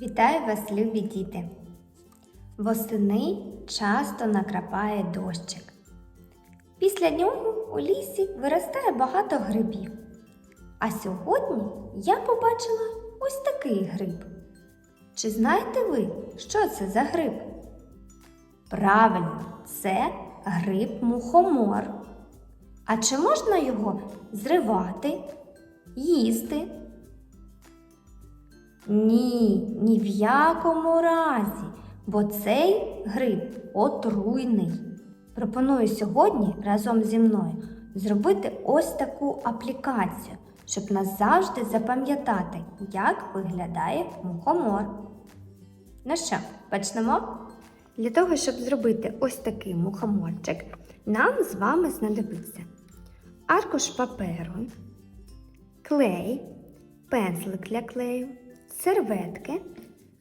Вітаю вас, любі діти! Восени часто накрапає дощик. Після нього у лісі виростає багато грибів. А сьогодні я побачила ось такий гриб. Чи знаєте ви, що це за гриб? Правильно, це гриб мухомор. А чи можна його зривати, їсти? Ні, ні в якому разі, бо цей гриб отруйний. Пропоную сьогодні разом зі мною зробити ось таку аплікацію, щоб назавжди запам'ятати, як виглядає мухомор. Ну що, почнемо? Для того, щоб зробити ось такий мухоморчик, нам з вами знадобиться аркуш паперу, клей, пензлик для клею, серветки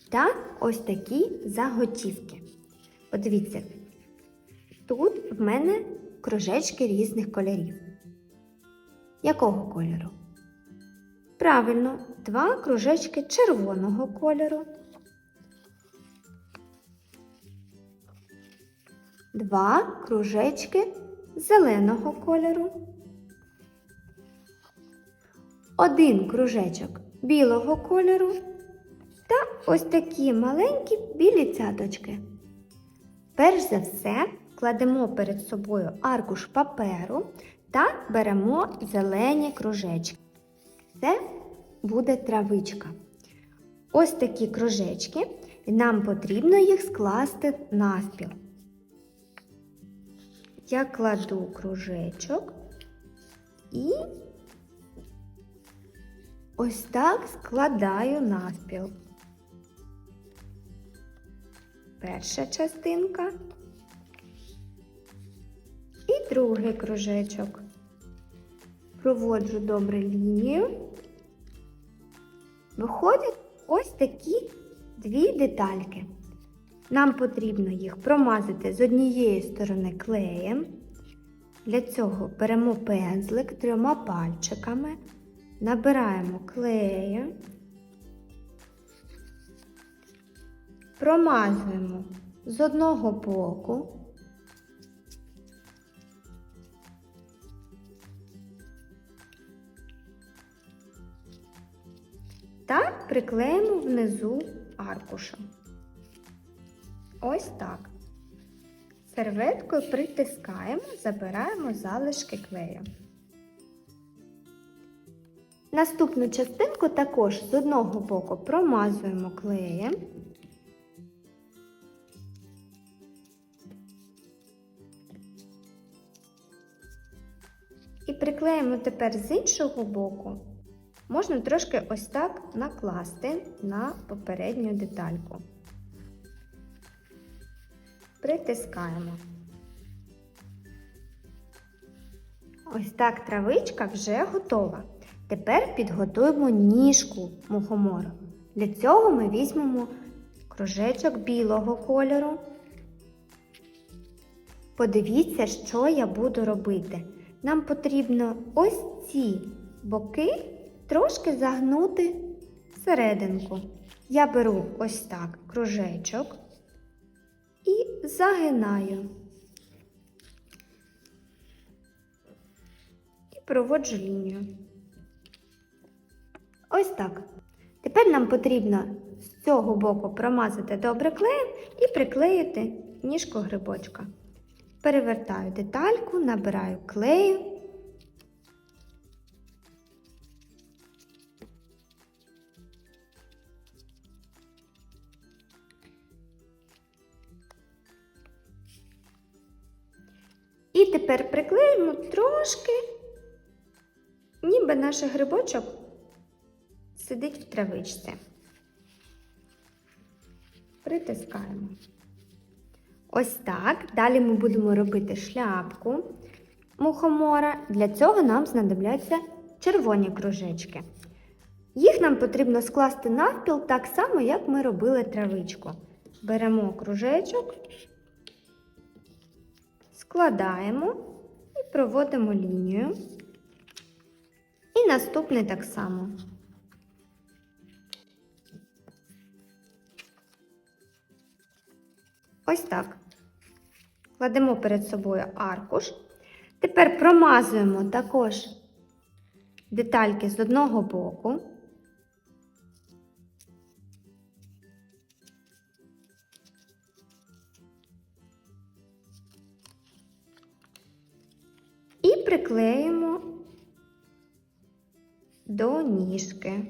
та ось такі заготівки. Подивіться, тут в мене кружечки різних кольорів. Якого кольору? Правильно, два кружечки червоного кольору. Два кружечки зеленого кольору. Один кружечок білого кольору та ось такі маленькі білі цяточки. Перш за все, кладемо перед собою аркуш паперу та беремо зелені кружечки. Це буде травичка. Ось такі кружечки, і нам потрібно їх скласти навпіл. Я кладу кружечок і ось так складаю навпіл. Перша частинка і другий кружечок. Проводжу добре лінію. Виходять ось такі дві детальки. Нам потрібно їх промазати з однієї сторони клеєм. Для цього беремо пензлик трьома пальчиками, набираємо клею, промазуємо з одного боку. Та приклеїмо внизу аркуша. Ось так. Серветкою притискаємо, забираємо залишки клею. Наступну частинку також з одного боку промазуємо клеєм. І приклеїмо тепер з іншого боку. Можна трошки ось так накласти на попередню детальку. Притискаємо. Ось так травичка вже готова. Тепер підготуємо ніжку мухомору. Для цього ми візьмемо кружечок білого кольору. Подивіться, що я буду робити. Нам потрібно ось ці боки трошки загнути серединку. Я беру ось так кружечок і загинаю. Проводжу лінію. Ось так. Тепер нам потрібно з цього боку промазати добре клеєм і приклеїти ніжку грибочка. Перевертаю детальку, набираю клею. І тепер приклеїмо трошки, ніби наш грибочок сидить в травичці. Притискаємо. Ось так. Далі ми будемо робити шляпку мухомора. Для цього нам знадобляться червоні кружечки. Їх нам потрібно скласти навпіл так само, як ми робили травичку. Беремо кружечок, складаємо і проводимо лінію. Наступний так само. Ось так. Кладемо перед собою аркуш. Тепер промазуємо також детальки з одного боку. І приклеїмо до ніжки.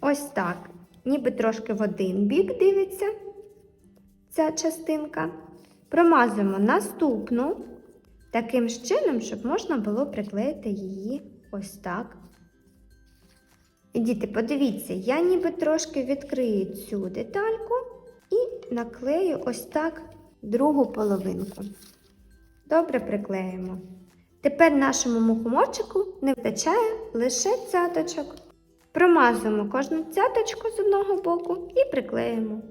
Ось так. Ніби трошки в один бік дивиться ця частинка. Промазуємо наступну таким чином, щоб можна було приклеїти її ось так. І діти, подивіться, я ніби трошки відкрию цю детальку і наклею ось так другу половинку. Добре приклеїмо. Тепер нашому мухоморчику не вистачає лише цяточок. Промазуємо кожну цяточку з одного боку і приклеїмо.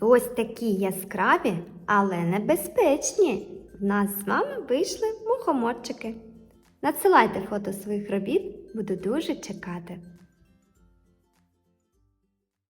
Ось такі яскраві, але небезпечні. В нас з вами вийшли мухоморчики. Надсилайте фото своїх робіт, буду дуже чекати.